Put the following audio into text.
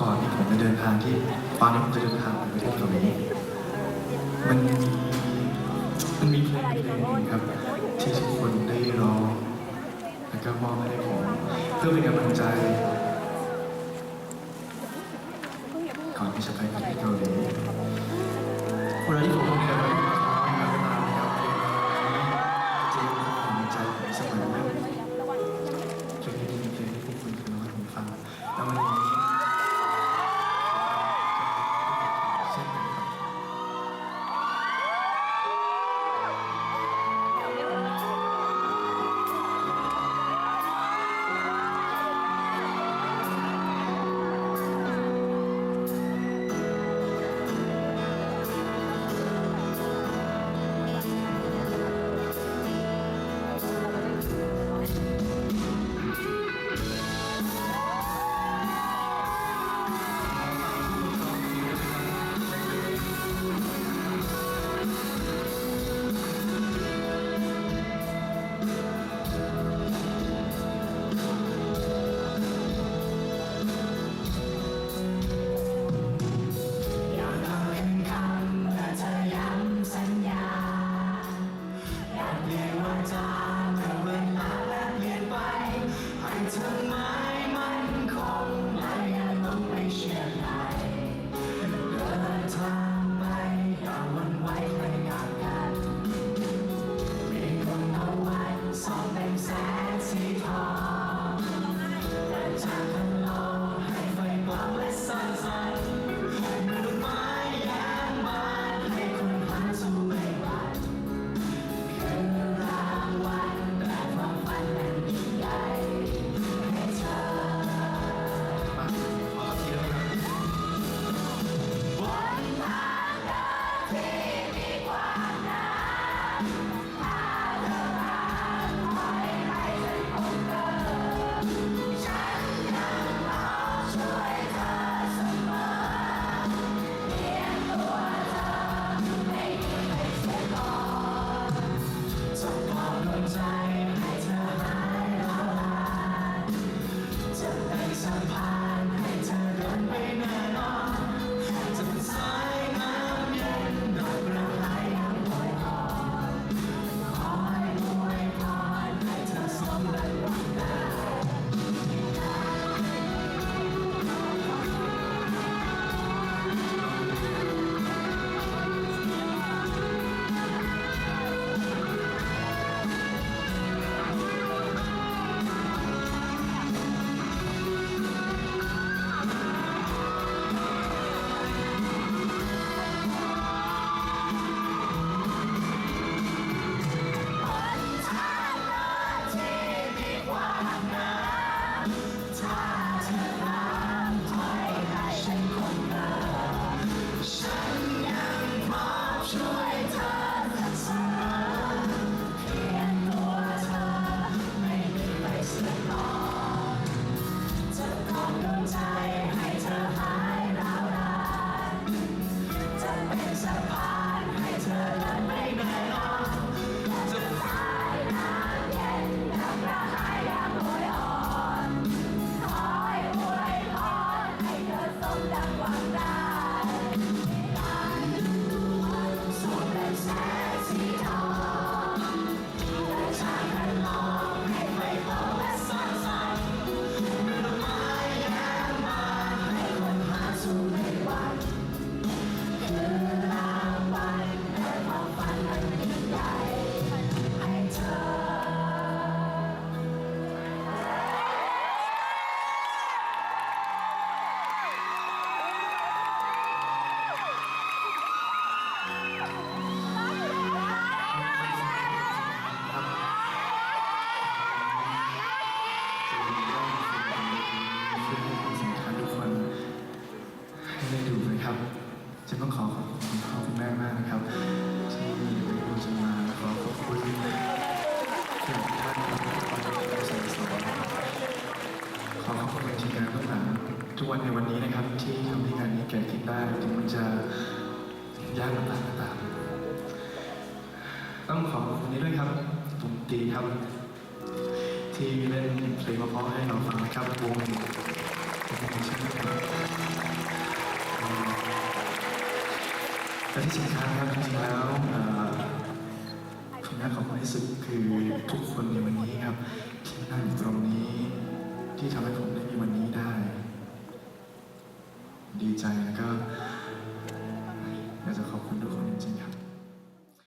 ก่อนที่ผมจะเดินทางที่ตอนที่ผมจะเดินทางไปประเทศเกาหลีมันมีมันมีเพลงเพลงหนึงครับ ที่ทุกคนได้ร้องแล้วก็มอบให้ผมเพื่อเป็นกำลังใจ ก่อนที่จะไปประทศเกาหลีเวลาที่ผมทำงาน 你好。Bye. ต้องขอขอบคุณพ่อคุณแม่มากนะครับที่มีลูกจะมาขอขอบคุณทุกท่านที่คอยสนับสนุนขอขอบคุณทีมงานเบื้องหลัทุกวันในวันนี้นะครับ ที่ทำให้งานนี้เกิดขึ้นได้ถึงมันจะยากลำบากต่ตามต้องขอขอบคุณนี้ด้วยครับผมตีครับที่เล่นเพลงเพราะให้เราฟังนะครับวงผมชื่อ แต่ที่สำคัญครับจริงๆแล้วเอ่อผมอยาขอบคุณที่สุดคือทุกคนในวันนี้ครับที่นั่งอยู่ตรงนี้ ที่ทำให้ผมได้มีวันนี้ได้ ดีใจแล้วก็